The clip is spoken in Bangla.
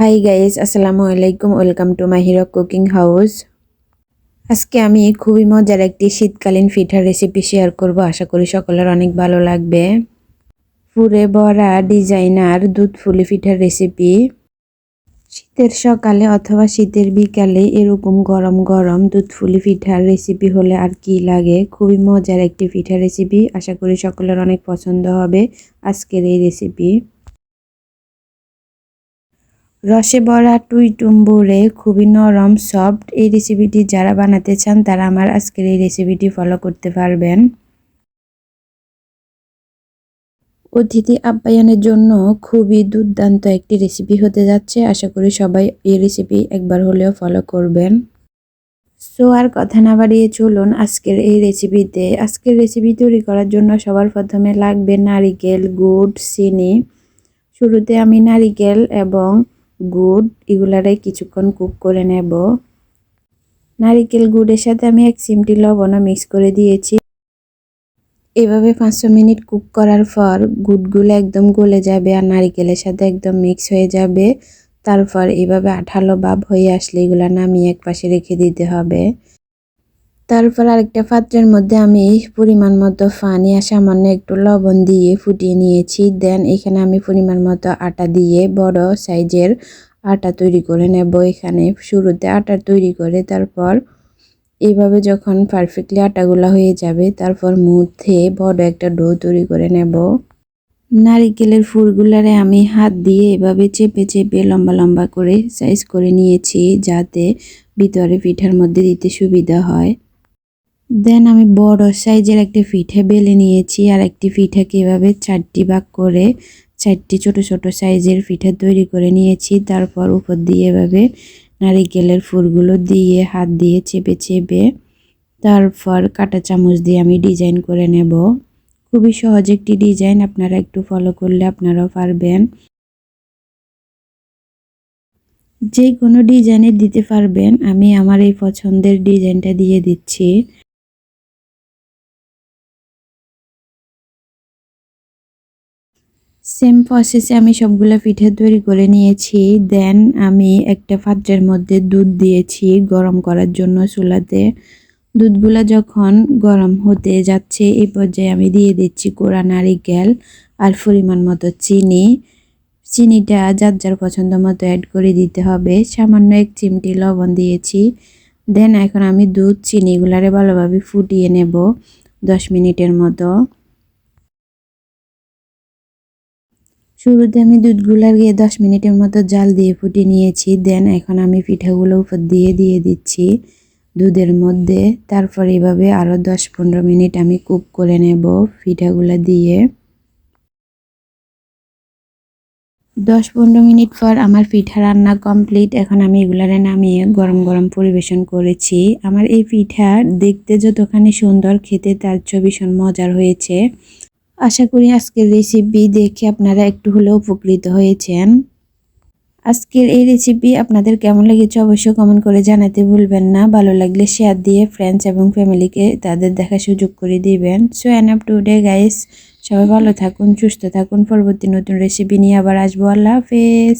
হাই গাইস আসসালামু আলাইকুম welcome to my hero cooking house আজকে আমি খুবই মজার একটি শীতকালীন পিঠার রেসিপি শেয়ার করব। আশা করি সকলের অনেক ভালো লাগবে। ফুরে ভরা ডিজাইনার দুধ ফুলি পিঠার রেসিপি শীতের সকালে অথবা শীতের বিকালে এরকম গরম গরম দুধ ফুলি পিঠার রেসিপি হলে আর কি লাগে? খুবই মজার একটি পিঠার রেসিপি আশা করি সকলের অনেক পছন্দ হবে আজকের এই রেসিপি রসে ভরা টুই টুম্বুরে খুবই নরম, সফট এই রেসিপিটি যারা বানাতে চান, তারা আমার আজকের এই রেসিপিটি ফলো করতে পারবেন। অতিথি আপ্যায়নের জন্য খুবই দুর্দান্ত একটি রেসিপি হতে যাচ্ছে। আশা করি সবাই এই রেসিপি একবার হলেও ফলো করবেন। সো আর কথা না বাড়িয়ে চলুন আজকের এই রেসিপিতে আজকের রেসিপি তৈরি করার জন্য সবার প্রথমে লাগবে নারিকেল, গুড়, চিনি। শুরুতে আমি নারিকেল এবং গুড় এগুলারে কিছুক্ষণ কুক করে নেব। নারিকেল গুড়ের সাথে আমি এক চিমটি লবণও মিক্স করে দিয়েছি। এভাবে পাঁচশো মিনিট কুক করার পর গুড়গুলো একদম গলে যাবে আর নারিকেলের সাথে একদম মিক্স হয়ে যাবে। তারপর এভাবে আঠালো ভাব হয়ে আসলে এগুলো নামিয়ে এক পাশে রেখে দিতে হবে। তারপর আরেকটা পাত্রের মধ্যে আমি পরিমাণ মতো পানি আর সামান্য একটু লবণ দিয়ে ফুটিয়ে নিয়েছি। দেন এখানে আমি পরিমাণ মতো আটা দিয়ে বড় সাইজের আটা তৈরি করে নেব। এখানে শুরুতে আটা তৈরি করে তারপর এইভাবে যখন পারফেক্টলি আটাগুলো হয়ে যাবে, তারপর মধ্যে বড় একটা ডো তৈরি করে নেব। নারিকেলের ফুলগুলারে আমি হাত দিয়ে এভাবে চেপে চেপে লম্বা লম্বা করে সাইজ করে নিয়েছি যাতে ভিতরে পিঠার মধ্যে দিতে সুবিধা হয়। দেন আমি বড় সাইজের একটি পিঠে বেলে নিয়েছি আর একটি পিঠাকে এভাবে চারটি ভাগ করে চারটি ছোট ছোট সাইজের পিঠা তৈরি করে নিয়েছি। তারপর উপর দিয়ে এভাবে নারিকেলের ফুলগুলো দিয়ে হাত দিয়ে চেপে চেপে তারপর কাটা চামচ দিয়ে আমি ডিজাইন করে নেব। খুবই সহজ একটি ডিজাইন, আপনারা একটু ফলো করলে আপনারাও পারবেন। যে কোনো ডিজাইনের দিতে পারবেন, আমি আমার এই পছন্দের ডিজাইনটা দিয়ে দিচ্ছি। সেম প্রসেসে আমি সবগুলো পিঠে তৈরি করে নিয়েছি। দেন আমি একটা পাত্রের মধ্যে দুধ দিয়েছি গরম করার জন্য চুলাতে। দুধগুলা যখন গরম হতে যাচ্ছে, এই পর্যায়ে আমি দিয়ে দিচ্ছি কোড়া নারিকেল আর পরিমাণ মতো চিনি। চিনিটা যার যার পছন্দ মতো অ্যাড করে দিতে হবে। সামান্য এক চিমটি লবণ দিয়েছি। দেন এখন আমি দুধ চিনিগুলারে ভালোভাবে ফুটিয়ে নেব দশ মিনিটের মতো। শুরুতে আমি দুধগুলার গিয়ে দশ মিনিটের মতো জাল দিয়ে ফুটিয়ে নিয়েছি। দেন এখন আমি পিঠাগুলো উপর দিয়ে দিয়ে দিচ্ছি দুধের মধ্যে। তারপর এভাবে আরও দশ পনেরো মিনিট আমি কুক করে নেব পিঠাগুলো দিয়ে। দশ পনেরো মিনিট পর আমার পিঠা রান্না কমপ্লিট। এখন আমি এগুলারে নামিয়ে গরম গরম পরিবেশন করেছি। আমার এই পিঠা দেখতে যতখানি সুন্দর, খেতে তার ভীষণ মজার হয়েছে। আশা করি আজকের রেসিপি দেখে আপনারা একটু হলেও উপকৃত হয়েছেন। আজকের এই রেসিপি আপনাদের কেমন লেগেছে অবশ্যই কমেন্ট করে জানাতে ভুলবেন না। ভালো লাগলে শেয়ার দিয়ে ফ্রেন্ডস এবং ফ্যামিলিকে তাদের দেখা সুযোগ করে দিবেন। So and up today guys সবাই ভালো থাকুন, সুস্থ থাকুন। পরবর্তী নতুন রেসিপি নিয়ে আবার আসব। আল্লাহ হাফেজ।